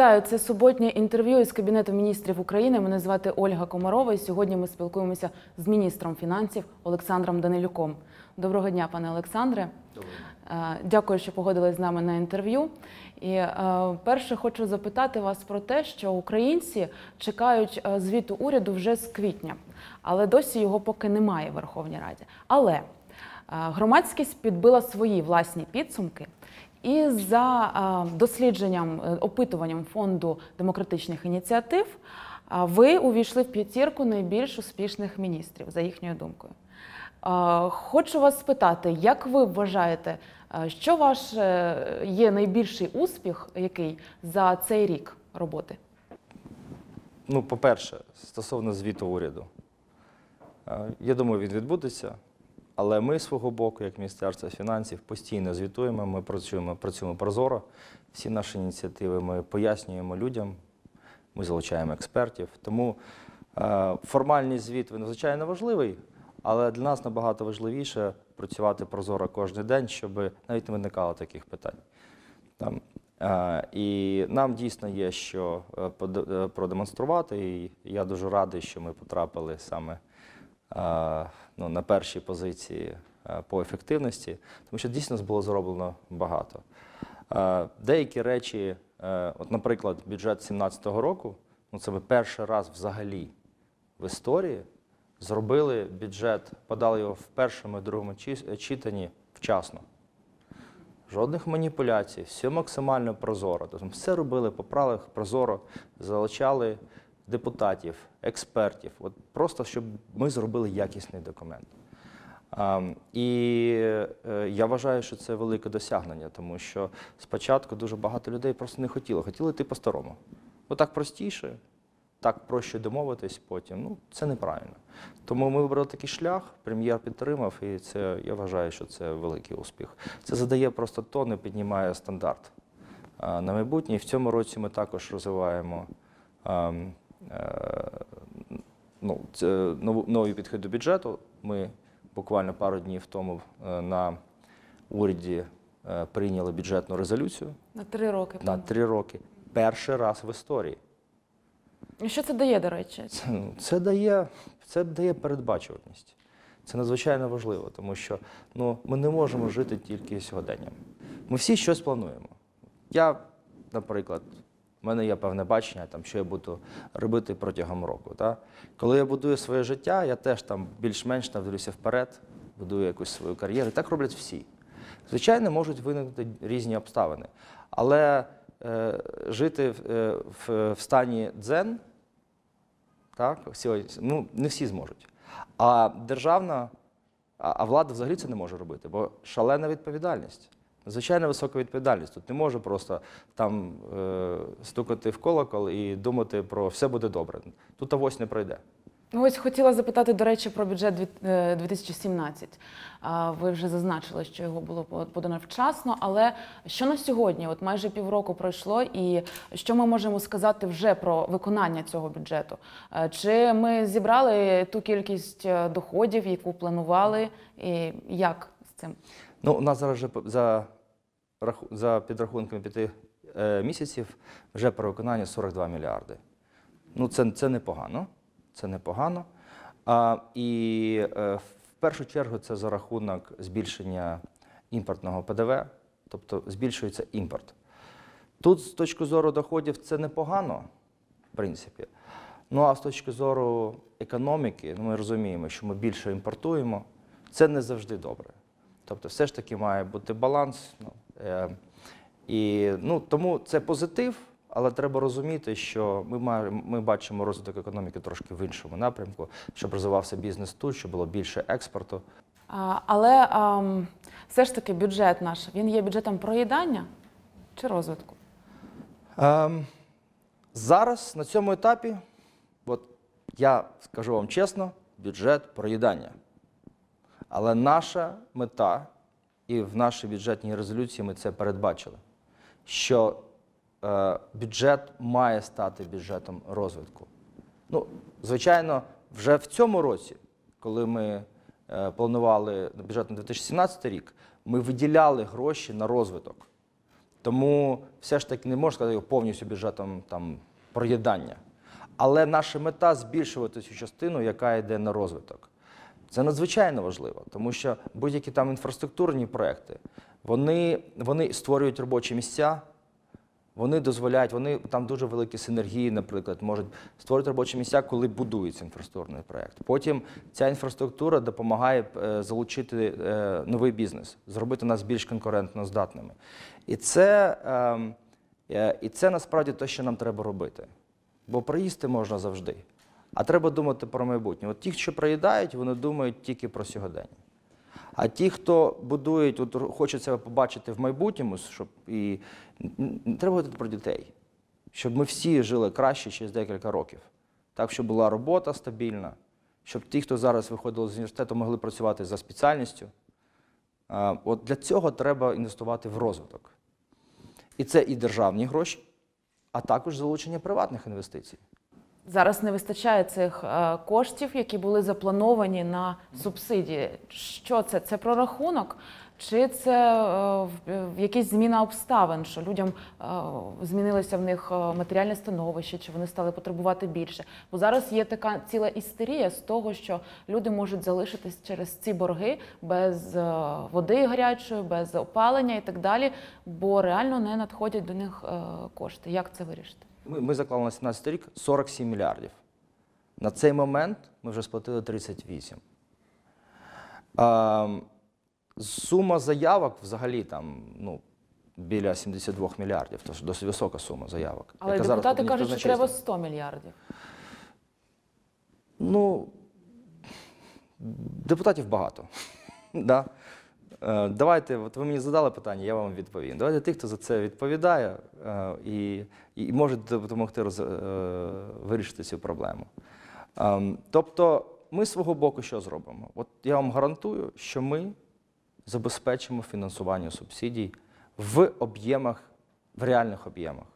Вітаю, це суботнє інтерв'ю із Кабінету міністрів України. Мене звати Ольга Комарова. І сьогодні ми спілкуємося з міністром фінансів Олександром Данилюком. Доброго дня, пане Олександре. Е, Дякую, що погодились з нами на інтерв'ю. І е, перше хочу запитати вас про те, що українці чекають е, звіту уряду вже з квітня, але досі його поки немає в Верховній Раді. Але громадськість підбила свої власні підсумки. І за дослідженням, е, опитуванням фонду демократичних ініціатив, ви увійшли в п'ятірку найбільш успішних міністрів, за їхньою думкою. Хочу вас спитати, як ви вважаєте, що ваш е, є найбільший успіх, який за цей рік роботи? Ну, по-перше, стосовно звіту уряду, я думаю, він відбудеться. Але ми свого боку, як Міністерство фінансів, постійно звітуємо. Ми працюємо, працюємо прозоро. Всі наші ініціативи ми пояснюємо людям, ми залучаємо експертів. Тому е, формальний звіт він звичайно важливий, але для нас набагато важливіше працювати прозоро кожен день, щоб навіть не виникало таких питань. Там. Е, І нам дійсно є що е, е, продемонструвати. І я дуже радий, що ми потрапили саме ну, на перші позиції е, по ефективності, тому що дійсно було зроблено багато. Е, Деякі речі, е, от, наприклад, бюджет 2017 року, ну це ми перший раз взагалі в історії зробили бюджет, подали його в першому і другому читанні вчасно. Жодних маніпуляцій, все максимально прозоро. Тобто все робили по правилах прозоро, залучали депутатів, експертів. От просто щоб ми зробили якісний документ. І е, я вважаю, що це велике досягнення, тому що спочатку дуже багато людей просто не хотіло, хотіли йти по-старому. Отак простіше, так проще домовитись потім. Ну, це неправильно. Тому ми вибрали такий шлях, прем'єр підтримав, і це я вважаю, що це великий успіх. Це задає просто тон і піднімає стандарт на майбутнє. І в цьому році ми також розвиваємо ну, це новий підхід до бюджету. Ми буквально пару днів тому е, на уряді е, прийняли бюджетну резолюцію На три роки. на три роки. Перший раз в історії. І Що це дає, до речі? Це, ну, це, дає, це дає передбачуваність. Це надзвичайно важливо, тому що ну, ми не можемо жити тільки сьогоденням. Ми всі щось плануємо. Я, наприклад, в мене є певне бачення, там, що я буду робити протягом року. Та? Коли я будую своє життя, я теж більш-менш навдивлюся вперед, будую якусь свою кар'єру. Так роблять всі. Звичайно, можуть виникнути різні обставини. Але е, жити в, е, в, в стані дзен, так, сьогодні, ну, не всі зможуть. А державна, а а влада взагалі це не може робити, бо шалена відповідальність. Звичайно, висока відповідальність. Тут не може просто там е, стукати в колокол і думати про все буде добре. Тут авось не пройде. Ну, Ось хотіла запитати, до речі, про бюджет е, 2017. Ви вже зазначили, що його було подано вчасно, але що на сьогодні? От майже півроку пройшло, і що ми можемо сказати вже про виконання цього бюджету? Е, Чи ми зібрали ту кількість е, доходів, яку планували, і як з цим? Ну, у нас зараз вже за, за підрахунками п'яти е, місяців вже про виконання 42 мільярди. Ну, це, це непогано. Це непогано. А, і е, в першу чергу це за рахунок збільшення імпортного ПДВ, тобто збільшується імпорт. Тут, з точки зору доходів, це непогано, в принципі. Ну а з точки зору економіки, ну, ми розуміємо, що ми більше імпортуємо, це не завжди добре. Тобто, все ж таки має бути баланс. Ну, е, і, ну, тому це позитив, але треба розуміти, що ми, маємо, ми бачимо розвиток економіки трошки в іншому напрямку, щоб розвивався бізнес тут, щоб було більше експорту. А, Але ам, все ж таки бюджет наш він є бюджетом проїдання чи розвитку? Ем, зараз на цьому етапі, от я скажу вам чесно, бюджет проїдання. Але наша мета, і в нашій бюджетній резолюції ми це передбачили, що е, бюджет має стати бюджетом розвитку. Ну, звичайно, вже в цьому році, коли ми е, планували бюджет на 2017 рік, ми виділяли гроші на розвиток. Тому все ж таки не можна сказати повністю бюджетом там, проїдання. Але наша мета збільшувати цю частину, яка йде на розвиток. Це надзвичайно важливо, тому що будь-які там інфраструктурні проекти, вони, вони створюють робочі місця, вони дозволяють, вони там дуже великі синергії, наприклад, можуть створити робочі місця, коли будується інфраструктурний проект. Потім ця інфраструктура допомагає е, залучити е, новий бізнес, зробити нас більш конкурентно здатними. І це, ем, е, і це насправді те, що нам треба робити. Бо проїсти можна завжди. А треба думати про майбутнє. От ті, що проїдають, вони думають тільки про сьогодення. А ті, хто будують, от хочуть себе побачити в майбутньому, щоб і треба говорити про дітей, щоб ми всі жили краще через декілька років. Так, щоб була робота стабільна, щоб ті, хто зараз виходили з університету, могли працювати за спеціальністю. От для цього треба інвестувати в розвиток. І це і державні гроші, а також залучення приватних інвестицій. Зараз не вистачає цих е, коштів, які були заплановані на субсидії. Що це? Це прорахунок? Чи це е, в якась зміна обставин, що людям е, змінилося в них е, матеріальне становище, чи вони стали потребувати більше? Бо зараз є така ціла істерія з того, що люди можуть залишитись через ці борги без е, води гарячої, без опалення і так далі, бо реально не надходять до них е, кошти. Як це вирішити? Ми, ми заклали на 17 рік 47 мільярдів. На цей момент ми вже сплатили 38. А, сума заявок взагалі там ну, біля 72 мільярдів, тож досить висока сума заявок. Але яка депутати ніхто кажуть, що треба 100 мільярдів. Ну, депутатів багато. да. Е, Давайте, от ви мені задали питання, я вам відповім. Давайте тих, хто за це відповідає е, і, і може допомогти роз, е, вирішити цю проблему. Ем, Тобто, ми свого боку що зробимо? От я вам гарантую, що ми забезпечимо фінансування субсидій в об'ємах, в реальних об'ємах.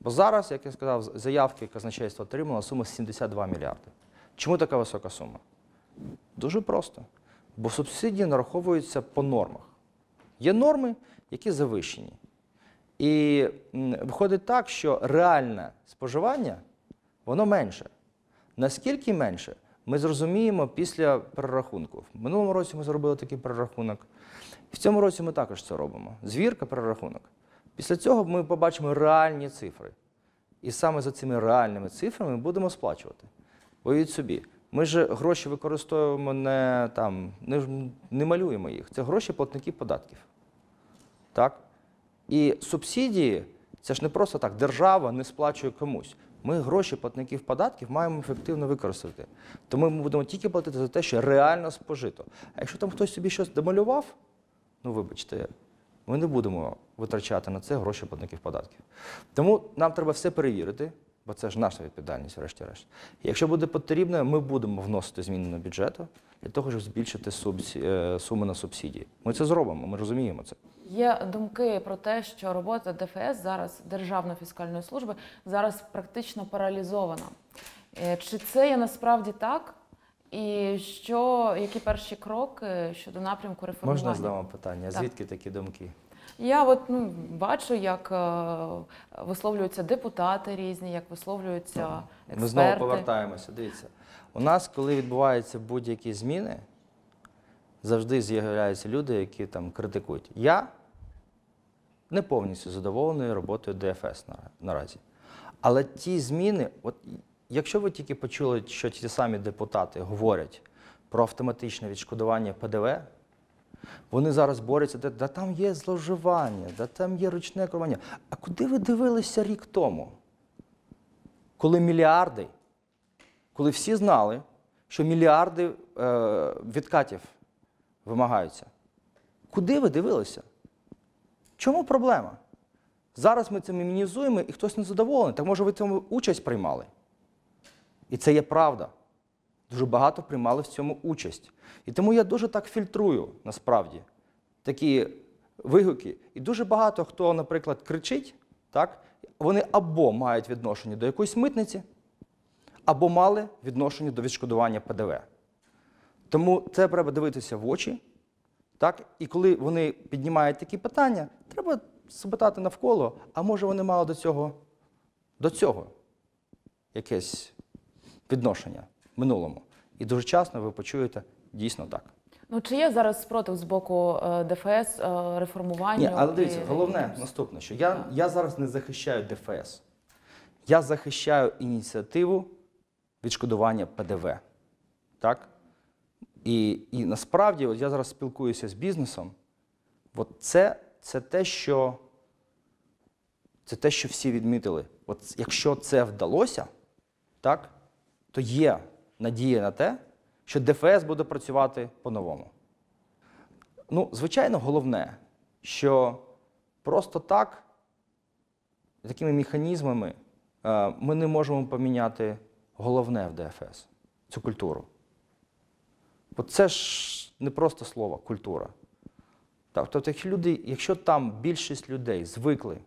Бо зараз, як я сказав, заявки казначейство отримало сума 72 мільярди. Чому така висока сума? Дуже просто. Бо субсидії нараховуються по нормах. Є норми, які завищені. І виходить так, що реальне споживання воно менше. Наскільки менше, ми зрозуміємо після перерахунку. В минулому році ми зробили такий перерахунок. В цьому році ми також це робимо. Звірка, перерахунок. Після цього ми побачимо реальні цифри. І саме за цими реальними цифрами ми будемо сплачувати. Уявіть собі, ми ж гроші використовуємо не там, не, не малюємо їх. Це гроші платників податків. Так? І субсидії це ж не просто так, держава не сплачує комусь. Ми гроші платників податків маємо ефективно використати. Тому ми будемо тільки платити за те, що реально спожито. А якщо там хтось собі щось домалював, ну вибачте, ми не будемо витрачати на це гроші платників податків. Тому нам треба все перевірити, бо це ж наша відповідальність, врешті-решт. Якщо буде потрібно, ми будемо вносити зміни на бюджет для того, щоб збільшити е, суми на субсидії. Ми це зробимо, ми розуміємо це. Є думки про те, що робота ДФС зараз Державної фіскальної служби зараз практично паралізована. Е, Чи це є насправді так? І що, які перші кроки щодо напрямку реформування? Можна задамо питання? Так. Звідки такі думки? Я от ну бачу, як е, висловлюються депутати різні, як висловлюються експерти. Ми знову повертаємося. Дивіться, у нас, коли відбуваються будь-які зміни, завжди з'являються люди, які там критикують. Я не повністю задоволений роботою ДФС на- наразі. Але ті зміни, от якщо ви тільки почули, що ті самі депутати говорять про автоматичне відшкодування ПДВ, вони зараз борються, де, да там є зловживання, да там є ручне керування. А куди ви дивилися рік тому? коли мільярди, коли всі знали, що мільярди е, відкатів вимагаються. Куди ви дивилися? Чому проблема? Зараз ми це мінімізуємо і хтось незадоволений. Так може ви цьому участь приймали? І це є правда. Дуже багато приймали в цьому участь. І тому я дуже так фільтрую насправді такі вигуки. І дуже багато хто, наприклад, кричить, так, вони або мають відношення до якоїсь митниці, або мали відношення до відшкодування ПДВ. Тому це треба дивитися в очі. Так? І коли вони піднімають такі питання, треба спитати навколо, а може вони мали до цього, до цього якесь відношення минулому. І дуже часто ви почуєте дійсно так. Ну чи є зараз спротив з боку е, ДФС е, реформуванню? Ні, але і- дивіться, головне наступне, що я, я зараз не захищаю ДФС. Я захищаю ініціативу відшкодування ПДВ. Так? І, і насправді, от я зараз спілкуюся з бізнесом. От це, це те, що це те, що всі відмітили. От якщо це вдалося, так, то є надія на те, що ДФС буде працювати по-новому. Ну, звичайно, головне, що просто так, такими механізмами, е, ми не можемо поміняти головне в ДФС цю культуру. Бо це ж не просто слово культура. Тобто, якщо, люди, якщо там більшість людей звикли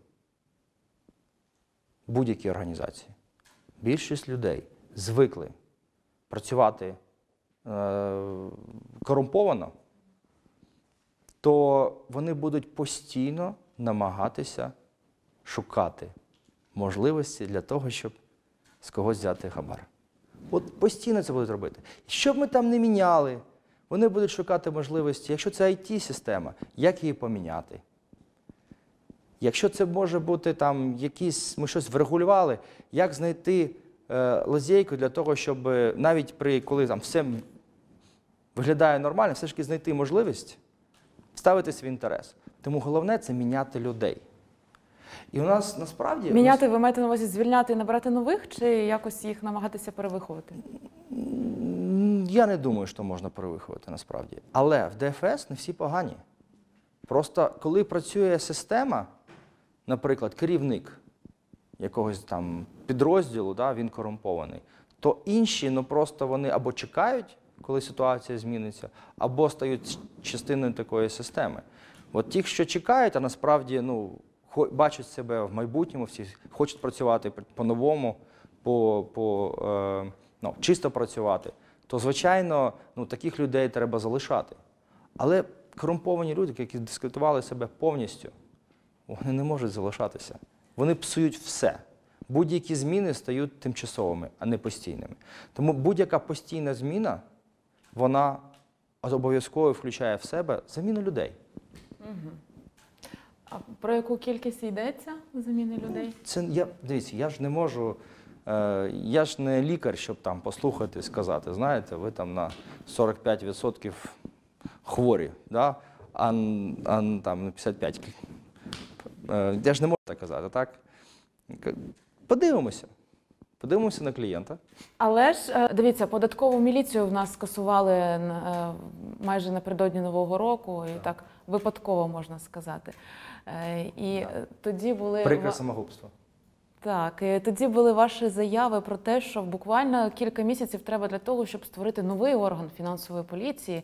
будь-які організації, більшість людей звикли працювати е, корумповано, то вони будуть постійно намагатися шукати можливості для того, щоб з когось взяти хабар. От постійно це будуть робити. Що б ми там не міняли, вони будуть шукати можливості, якщо це IT-система, як її поміняти. Якщо це може бути там якісь, ми щось врегулювали, як знайти лазейку для того, щоб е, навіть при коли там все виглядає нормально, все ж таки знайти можливість ставити свій інтерес. Тому головне це міняти людей. І у нас насправді Міняти ви маєте на увазі звільняти і набирати нових, чи якось їх намагатися перевиховувати? Я не думаю, що можна перевиховати насправді. Але в ДФС не всі погані. Просто коли працює система, наприклад, керівник якогось там підрозділу, да, він корумпований, то інші ну, просто вони або чекають, коли ситуація зміниться, або стають частиною такої системи. От ті, що чекають, а насправді ну, бачать себе в майбутньому, всі хочуть працювати по-новому, по, по, е, ну, чисто працювати, то, звичайно, ну, таких людей треба залишати. Але корумповані люди, які дискредитували себе повністю, вони не можуть залишатися. Вони псують все. Будь-які зміни стають тимчасовими, а не постійними. Тому будь-яка постійна зміна, вона обов'язково включає в себе заміну людей. А про яку кількість йдеться заміни людей? Це я дивіться, я ж не можу. Е, я ж не лікар, щоб там послухати і сказати, знаєте, ви там на 45% хворі, да? а, а там на 55%. Е, я ж не можу так казати, так? Подивимося. Подивимося на клієнта. Але ж е, дивіться, податкову міліцію в нас скасували е, майже напередодні нового року, і так випадково можна сказати. Е, І е, тоді були Прикре самогубство. так, і тоді були ваші заяви про те, що буквально кілька місяців треба для того, щоб створити новий орган фінансової поліції.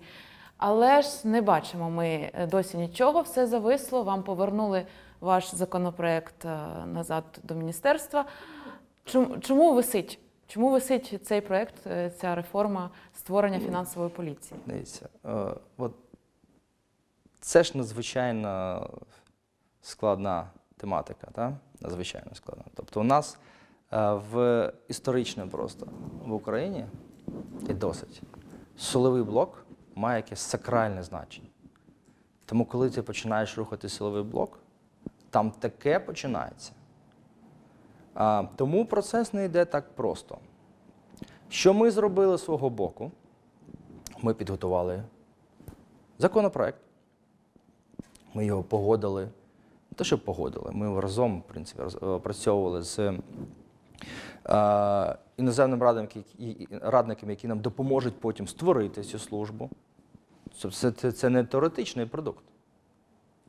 Але ж не бачимо ми досі нічого, все зависло. Вам повернули ваш законопроект е, назад до міністерства. Чому, чому висить? Чому висить цей проект, е, ця реформа створення фінансової поліції? Дивіться, е, от це ж надзвичайно складна тематика, так? надзвичайно складна. Тобто у нас в історично просто в Україні і досить силовий блок має якесь сакральне значення. Тому, коли ти починаєш рухати силовий блок, там таке починається. А, тому процес не йде так просто. Що ми зробили з свого боку? Ми підготували законопроект. Ми його погодили. Не те, що погодили, ми разом, в принципі, роз- опрацьовували з е, іноземним радником, які- які нам допоможуть потім створити цю службу. Це, це, це не теоретичний продукт.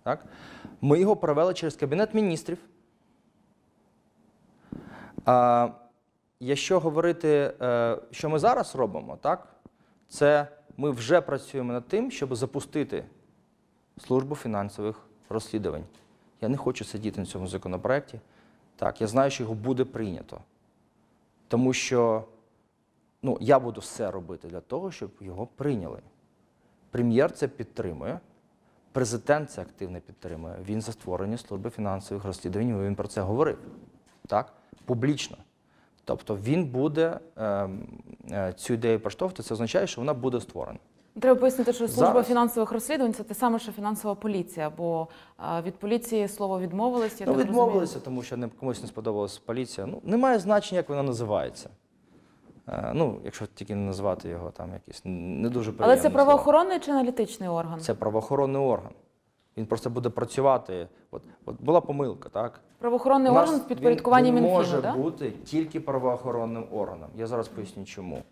Так? Ми його провели через Кабінет міністрів. А, якщо говорити, е, що ми зараз робимо, так, це ми вже працюємо над тим, щоб запустити службу фінансових розслідувань. Я не хочу сидіти на цьому законопроекті. Так, я знаю, що його буде прийнято. Тому що ну, я буду все робити для того, щоб його прийняли. Прем'єр це підтримує. Президент це активно підтримує. Він за створення служби фінансових розслідувань. Він про це говорив так, публічно. Тобто він буде ем, е, цю ідею проштовхувати, це означає, що вона буде створена. Треба пояснити, що служба Зараз. фінансових розслідувань це те саме, що фінансова поліція, бо е, від поліції слово відмовились. Я ну, відмовилися, тому що не, комусь не сподобалася поліція. Ну, немає значення, як вона називається. Е, ну, якщо тільки не назвати його там якийсь не дуже розумію. Але це приємні слова. правоохоронний чи аналітичний орган? Це правоохоронний орган. Він просто буде працювати. От, от була помилка, так? Правоохоронний нас орган в підпорядкуванні він, він може так? бути тільки правоохоронним органом. Я зараз поясню, чому.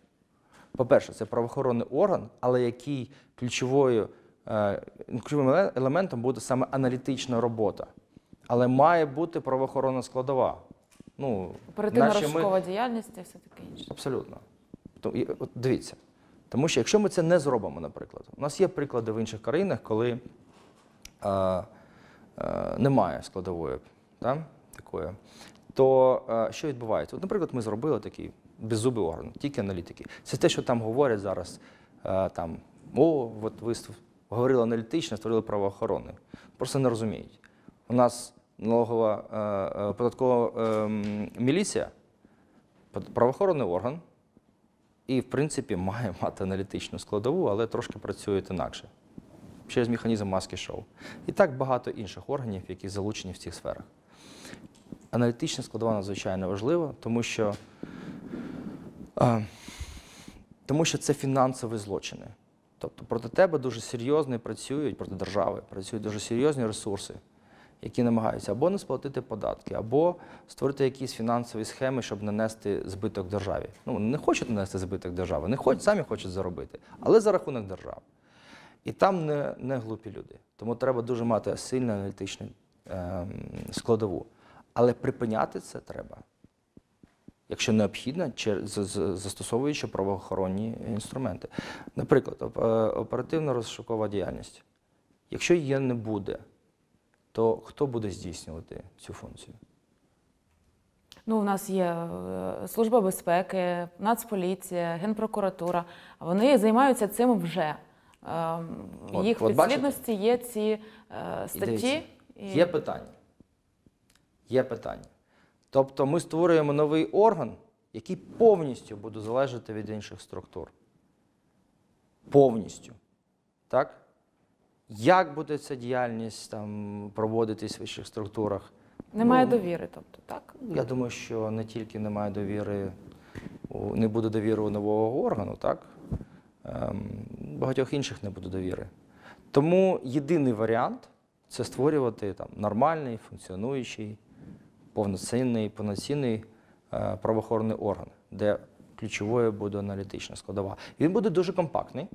По-перше, це правоохоронний орган, але який ключовою, е, ключовим елементом буде саме аналітична робота. Але має бути правоохоронна складова. Ну, Оперативна наче ми- діяльність і все таке інше. Абсолютно. То- і от дивіться. Тому що якщо ми це не зробимо, наприклад, у нас є приклади в інших країнах, коли е, е, немає складової та, такої, то е, що відбувається? От, наприклад, ми зробили такий беззубий орган, тільки аналітики. Це те, що там говорять зараз. Е, там, О, от ви говорили аналітично, створили правоохоронний. Просто не розуміють. У нас налогова е, е, податкова е, міліція, правоохоронний орган, і, в принципі, має мати аналітичну складову, але трошки працює інакше через механізм маски шоу. І так багато інших органів, які залучені в цих сферах. Аналітична складова надзвичайно важлива, тому що, а, тому що це фінансові злочини. Тобто проти тебе дуже серйозно працюють, проти держави, працюють дуже серйозні ресурси, які намагаються або не сплатити податки, або створити якісь фінансові схеми, щоб нанести збиток державі. Ну, не хочуть нанести збиток держави, не хочуть, самі хочуть заробити, але за рахунок держави. І там не, не глупі люди. Тому треба дуже мати сильну аналітичну ем, складову. Але припиняти це треба, якщо необхідно, чер- з- з- застосовуючи правоохоронні інструменти. Наприклад, е, оперативна розшукова діяльність. Якщо її не буде, то хто буде здійснювати цю функцію? Ну, у нас є е, Служба безпеки, Нацполіція, Генпрокуратура. Вони займаються цим вже. Ем, От- Їх от підслідності є ці е, статті. і- Є питання. Є питання. Тобто ми створюємо новий орган, який повністю буде залежати від інших структур. Повністю. Так? Як буде ця діяльність там, проводитись в інших структурах? Немає Ну, довіри, тобто, так? Я думаю, що не тільки немає довіри, не буде довіри у нового органу, так? Ем, багатьох інших не буде довіри. Тому єдиний варіант це створювати там, нормальний, функціонуючий, повноцінний, повноцінний е, правоохоронний орган, де ключовою буде аналітична складова. Він буде дуже компактний.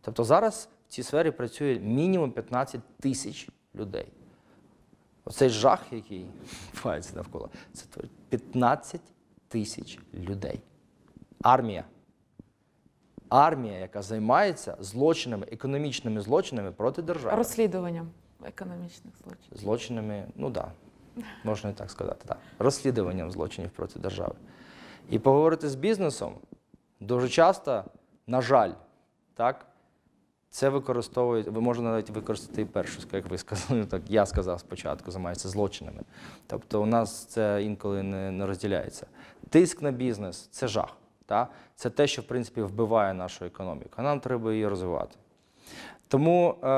Тобто зараз в цій сфері працює мінімум 15 тисяч людей. Оцей жах, який відбувається навколо, це 15 тисяч людей. Армія. Армія, яка займається злочинами, економічними злочинами проти держави. Розслідуванням економічних злочинів. Злочинами, ну так, да, можна і так сказати, так. Розслідуванням злочинів проти держави. І поговорити з бізнесом дуже часто, на жаль, так, це використовують, ви можете навіть використати і першу, як ви сказали, так я сказав спочатку, займається злочинами. Тобто у нас це інколи не, не розділяється. Тиск на бізнес це жах. Та? Це те, що в принципі вбиває нашу економіку. Нам треба її розвивати. Тому, е,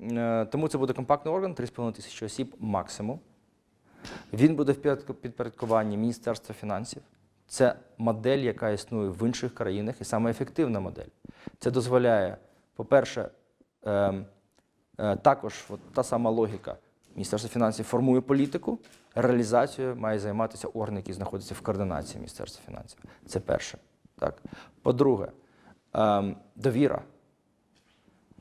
е, тому це буде компактний орган, 3,5 тисячі осіб максимум. Він буде в підпорядкуванні Міністерства фінансів. Це модель, яка існує в інших країнах, і саме ефективна модель. Це дозволяє, по-перше, е, е, також от та сама логіка. Міністерство фінансів формує політику, реалізацією має займатися орган, який знаходиться в координації Міністерства фінансів. Це перше. Так. По-друге, е, довіра.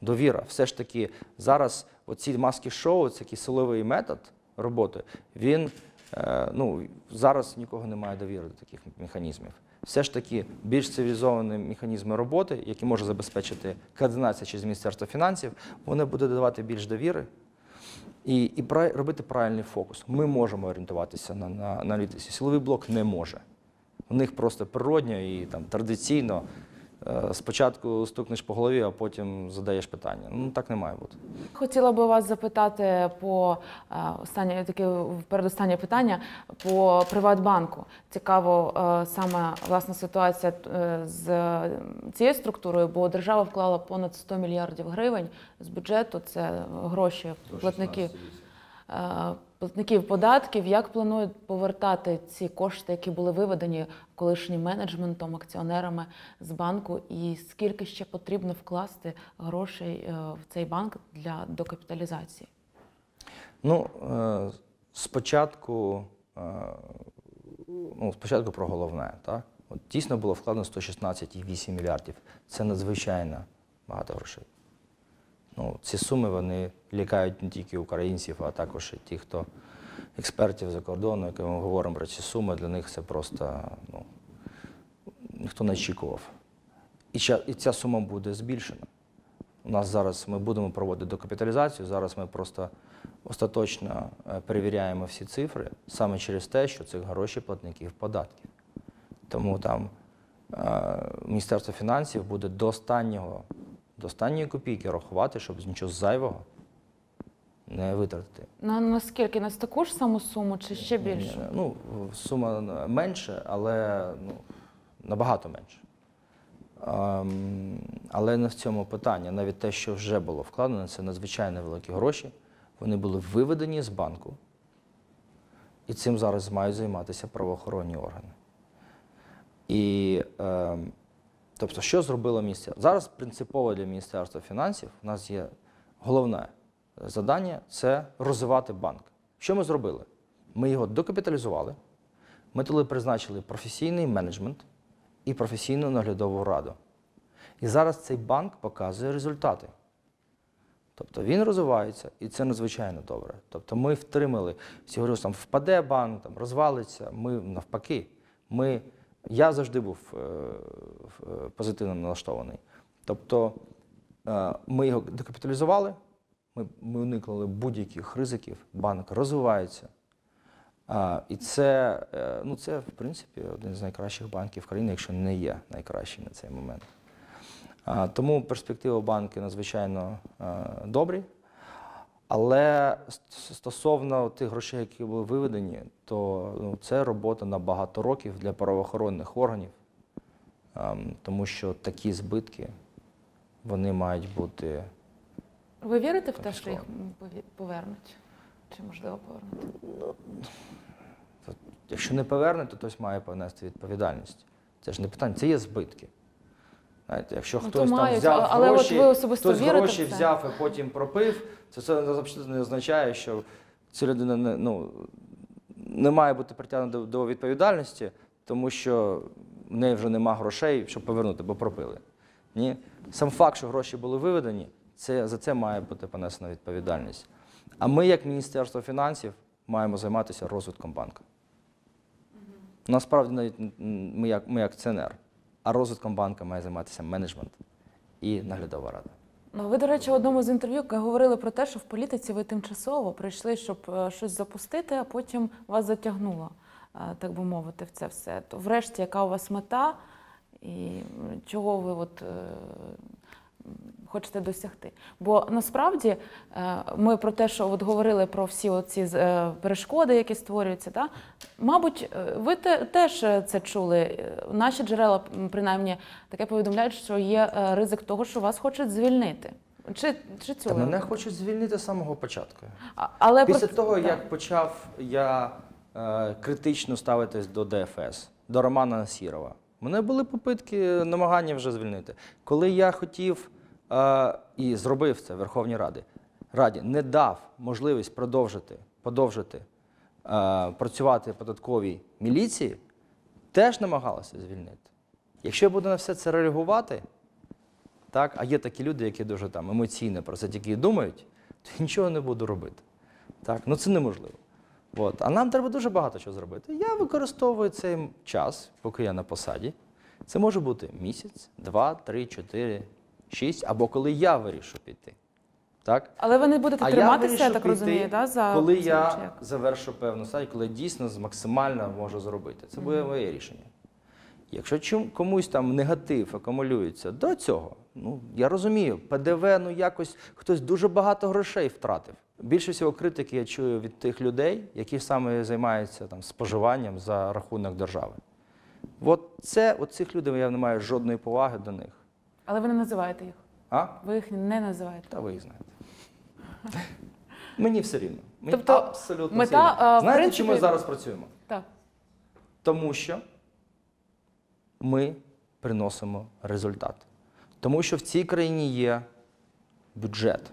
Довіра. Все ж таки, зараз оці маски шоу, це такий силовий метод роботи, він е, ну, зараз нікого немає довіри до таких механізмів. Все ж таки більш цивілізовані механізми роботи, які може забезпечити координація через Міністерство фінансів, вони будуть давати більш довіри і, і робити правильний фокус. Ми можемо орієнтуватися на, на, на аналітиці. Силовий блок не може. У них просто природньо і там, традиційно спочатку стукнеш по голові, а потім задаєш питання. Ну так не має бути. Хотіла би вас запитати по е, останнє таке передостаннє питання по Приватбанку. Цікаво е, саме власна ситуація е, з цією структурою, бо держава вклала понад 100 мільярдів гривень з бюджету. Це гроші платників. е, Платників податків, як планують повертати ці кошти, які були виведені колишнім менеджментом, акціонерами з банку, і скільки ще потрібно вкласти грошей е, в цей банк для докапіталізації? Ну, е, спочатку, е, ну, спочатку про головне. Так? От дійсно було вкладено 116,8 мільярдів. Це надзвичайно багато грошей. Ну, ці суми вони лякають не тільки українців, а також і ті, хто експертів за кордону, які ми говоримо про ці суми, для них це просто ну, ніхто не очікував. І, ця- і ця сума буде збільшена. У нас зараз ми будемо проводити докапіталізацію. Зараз ми просто остаточно е, перевіряємо всі цифри саме через те, що це гроші платників податків. Тому там е, Міністерство фінансів буде до останнього, до останньої копійки рахувати, щоб нічого зайвого не витратити. На наскільки на таку ж саму суму чи ще більше? Ну, сума менше, але ну, набагато менше. Ем, але не в цьому питання. Навіть те, що вже було вкладено, це надзвичайно великі гроші. Вони були виведені з банку. І цим зараз мають займатися правоохоронні органи. І, ем, тобто, що зробило міністерство? Зараз принципово для Міністерства фінансів у нас є головне завдання це розвивати банк. Що ми зробили? Ми його докапіталізували, ми туди призначили професійний менеджмент і професійну наглядову раду. І зараз цей банк показує результати. Тобто він розвивається, і це надзвичайно добре. Тобто ми втримали, всі говорили, що там впаде банк, там розвалиться. Ми навпаки. Ми, я завжди був е, е, позитивно налаштований. Тобто е, ми його декапіталізували, ми, ми уникнули будь-яких ризиків, банк розвивається. І це, ну, це, в принципі, один з найкращих банків країни, якщо не є найкращий на цей момент. Тому перспективи банки надзвичайно добрі. Але стосовно тих грошей, які були виведені, то ну, це робота на багато років для правоохоронних органів, ем, тому що такі збитки вони мають бути. Ви вірите в те, що їх повернуть? Чи можливо повернути? Якщо не поверне, то хтось має понести відповідальність. Це ж не питання, це є збитки. Знаєте, якщо Ну, то хтось там мають, взяв а- але от гроші, ви особисто хтось вірите гроші в це? взяв і потім пропив, це це не означає, що ця людина не, ну, не має бути притягнута до, до відповідальності, тому що в неї вже нема грошей, щоб повернути, бо пропили. Ні? Сам факт, що гроші були виведені, це, за це має бути понесена відповідальність. А ми, як Міністерство фінансів, маємо займатися розвитком банку. Насправді навіть ми як, ми як акціонер, а розвитком банку має займатися менеджмент і наглядова рада. Ну, ви, до речі, в одному з інтерв'ю говорили про те, що в політиці ви тимчасово прийшли, щоб е, щось запустити, а потім вас затягнуло, е, так би мовити, в це все. То врешті, яка у вас мета і чого ви от, е, хочете досягти? Бо насправді е, ми про те, що от говорили про всі оці з- е, перешкоди, які створюються, та? мабуть, е, ви те, теж це чули. Наші джерела, принаймні, таке повідомляють, що є ризик того, що вас хочуть звільнити. Чи, чи Та мене хочуть звільнити з самого початку. А- Але Після про- того, так. як почав я е, критично ставитись до ДФС, до Романа Насірова, у мене були попитки, намагання вже звільнити. Коли я хотів і зробив це Верховній Раді, Раді не дав можливість продовжити, подовжити працювати податковій міліції, теж намагалися звільнити. Якщо я буду на все це реагувати, так, а є такі люди, які дуже там емоційно про це тільки думають, то я нічого не буду робити. Так? Ну це неможливо. От. А нам треба дуже багато чого зробити. Я використовую цей час, поки я на посаді. Це може бути місяць, два, три, чотири, шість, або коли я вирішу піти. Так? Але ви не будете А триматися, вирішу я так піти, розумію, да, за коли за я як? завершу певну стадію, коли я дійсно максимально можу зробити. Це буде моє рішення. Якщо чим, комусь там негатив акумулюється до цього, ну я розумію, ПДВ, ну якось хтось дуже багато грошей втратив. Більше всього критики я чую від тих людей, які саме займаються там споживанням за рахунок держави. От це, от цих людей я не маю жодної поваги до них. Але ви не називаєте їх. А? Ви їх не називаєте. Та ви їх знаєте. Мені все рівно. Мені Тобто абсолютно мета, все рівно. е, Знаєте, принципі- чому ми зараз працюємо? Так. Тому що ми приносимо результат. Тому що в цій країні є бюджет,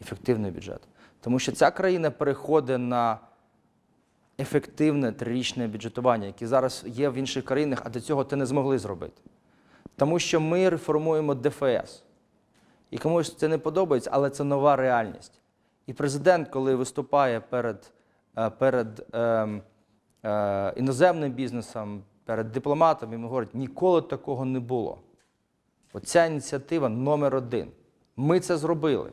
ефективний бюджет. Тому що ця країна переходить на ефективне трирічне бюджетування, яке зараз є в інших країнах, а до цього ти не змогли зробити. Тому що ми реформуємо ДФС. І комусь це не подобається, але це нова реальність. І президент, коли виступає перед, е, перед е, е, іноземним бізнесом, перед дипломатами, він говорить, ніколи такого не було. Оця ініціатива номер один. Ми це зробили.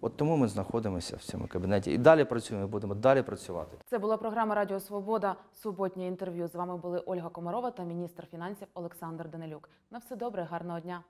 От тому ми знаходимося в цьому кабінеті. І далі працюємо, і будемо далі працювати. Це була програма Радіо Свобода. Суботнє інтерв'ю. З вами були Ольга Комарова та міністр фінансів Олександр Данилюк. На все добре, гарного дня.